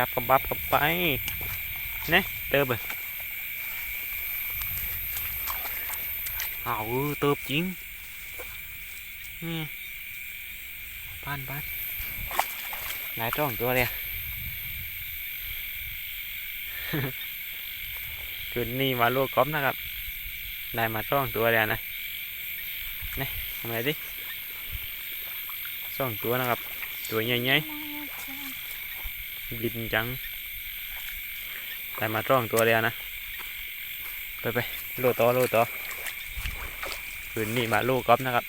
จับกระบับกับไปเนี่ยเติบเลยเอาเออเติบจริงนี่ปานปานหลายจ้องตัวเลยอะคืนนี้มาลูกก๊อฟนะครับ ได้มาจ้องตัวเลยนะนี่ทำไมดิสองตัวนะครับ ตัวใหญ่ๆ บินจังได้มาจ้องตัวเลยนะ ไปไปโลต่อโลต่อคืนนี้มาลูกก๊อฟนะครับ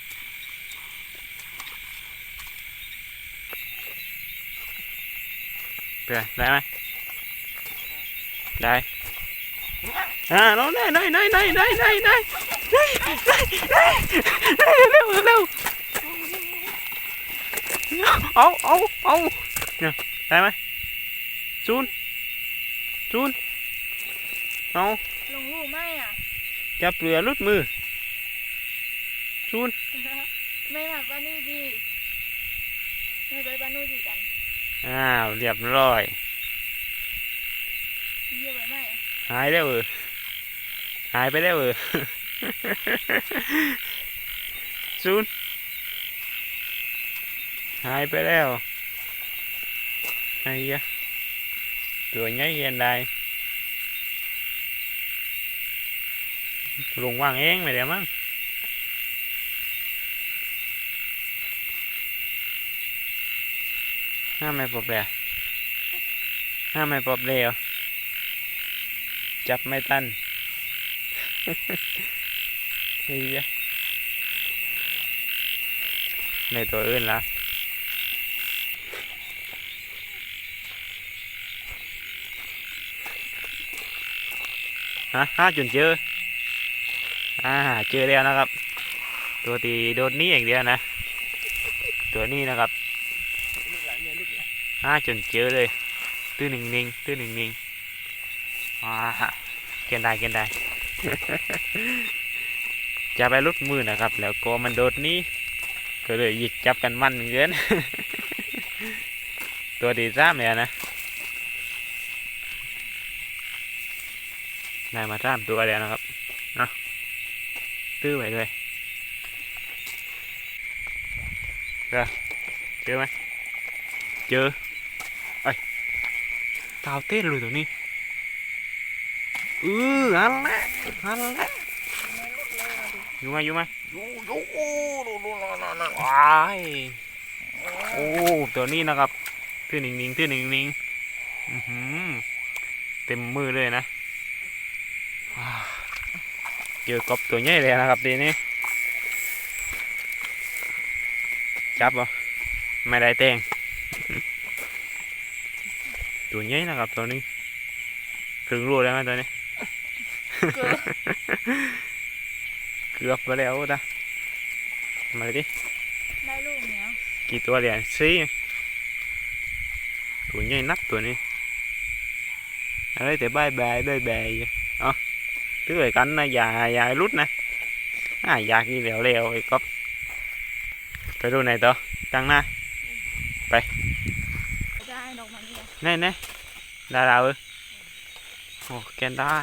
เปได้ไหมได้อ่าน้องได้ได้ได้ได้ได้ได้ได้ได้ได้ได้เร็วเร็วเอาเอาเอาเนี่ยได้ไหม จูน จูน เอาลงลูกไหมอะ จับเรือลุดมือ จูน ไม่มาบ้านนู่นดีไม่ไปบ้านนู่นดีกัน อ้าว เรียบร้อยเยี่ยมไปไหมอะหายแล้วเออหายไปแล้วเออซูน หายไปแล้วไอ้ยะ cửa nháy ghen đây. Luồng quang én này đẹp lắm. Ha mày bột đè? Ha mày bột đè à? chập mày tân, thì này tôi ơn là. ฮะห้าจนเจออ่าเจอแล้วนะครับ ตัวตีโดนนี้อย่างเดียวนะ ตัวนี้นะครับห้าจนเจอเลย ตื้อหนึ่งนิ่งๆตื้อหนึ่งนิ่งๆอ่าเกินได้เกินได้จะไปลุดมือนะครับ แล้วก็มันโดดนี้ก็เลยหยิกจับกันมันเกินตัวดีซ้ำเลยนะ ได้มาซ้ำตัวแล้วนะครับเอาตื้อไปเลยเจอเจอไหมเจอไอ้ตาวเต้นเลยตัวนี้เอออันละอันลอยู่ไหมอยู่ไหมอยู่อยูโอ้ดูดูนั่นนั่นนั่นว้ายโอ้ตัวนี้นะครับทื่อหนิงนิงทื่อหนิงนิงอือหือเต็มมือเลยนะ เจอกบตัวใหญ่เลยนะครับทีนี้จับบ่ไม่ได้แตงตัวใหญ่นะครับตัวนี้ครึ่งรูได้ไหมตัวนี้เกิดเกือบไปแล้วตามาดิได้ลูกเนี้ยกี่ตัวเหรียญสี่ตัวใหญ่นักตัวนี้อะไรแต่บายบายบายบายอยู่เอ๋ อตื้อไอ้กันนะอย่าอย่าให้รุดนะอ่าอยากกี่เหลวเหลวไอ้ก๊อฟไปดูไหนต่อกลางหน้าได้ดอกมันเนี่ยแน่แน่ดาราเออโอ้แกนได้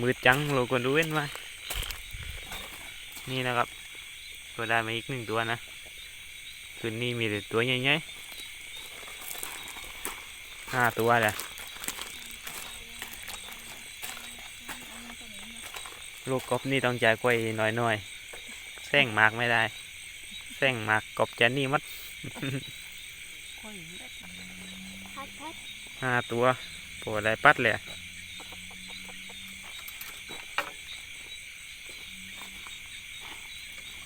มือจังโลคนดูเว้นมานี่นะครับก็ได้มาอีกหนึ่งตัวนะคืนนี้มีแต่ตัวใหญ่ๆห้าตัวแหละ ลูกกบนี่ต้องใจกล้วยหน่อยๆแซงหมากไม่ได้แซงหมากกบจะนี่มัดพัดพัดห้าตัวปวดอะไรปัดเลยอะ